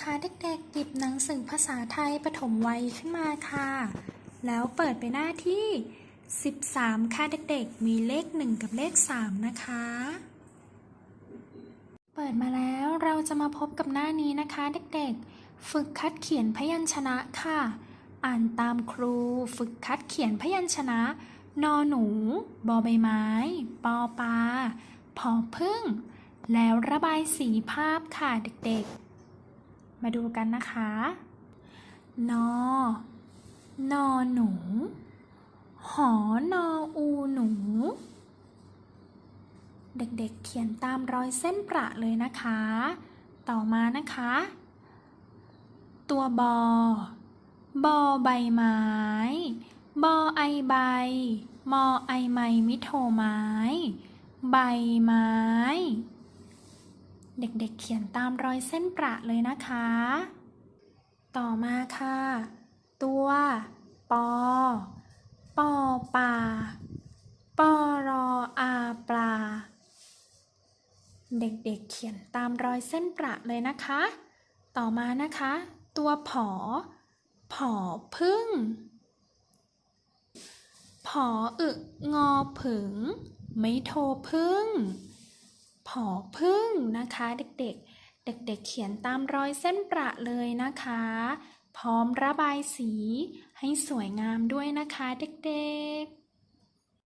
นะคะเด็กๆหยิบหนังสือภาษาไทยปฐมวัยขึ้นมาค่ะ แล้วเปิดไปหน้าที่ 13 ค่ะเด็กๆ มีเลข 1 กับเลข 3 นะคะ เปิดมาแล้วเราจะมาพบกับหน้านี้นะคะเด็กๆ ฝึกคัดเขียนพยัญชนะค่ะ อ่านตามครูฝึกคัดเขียนพยัญชนะ นอหนู บอใบไม้ ปอปลา พอพึ่ง แล้วระบายสีภาพค่ะเด็กๆ มาดูกันนะคะ นอ นอหนู หอนออูหนู เด็กๆเขียนตามรอยเส้นประเลยนะคะ ต่อมานะคะ ตัวบอบอใบไม้ บอไอใบ มอไอไม้มิโทไม้ ใบไม้ เด็กๆเขียนตามรอยเส้นประเลยนะคะ ต่อมาค่ะ ตัว ปอ ปอปลาปอรออาปลา เด็กๆเขียนตามรอยเส้นประเลยนะคะ ต่อมานะคะ ตัวผอ ผอพึ่ง ผออึงอผึง ไม่โทพึ่ง ผอพึ่งนะคะเด็กๆ เด็กๆ เขียนตามรอยเส้นประเลยนะคะ พร้อมระบายสีให้สวยงามด้วยนะคะเด็กๆ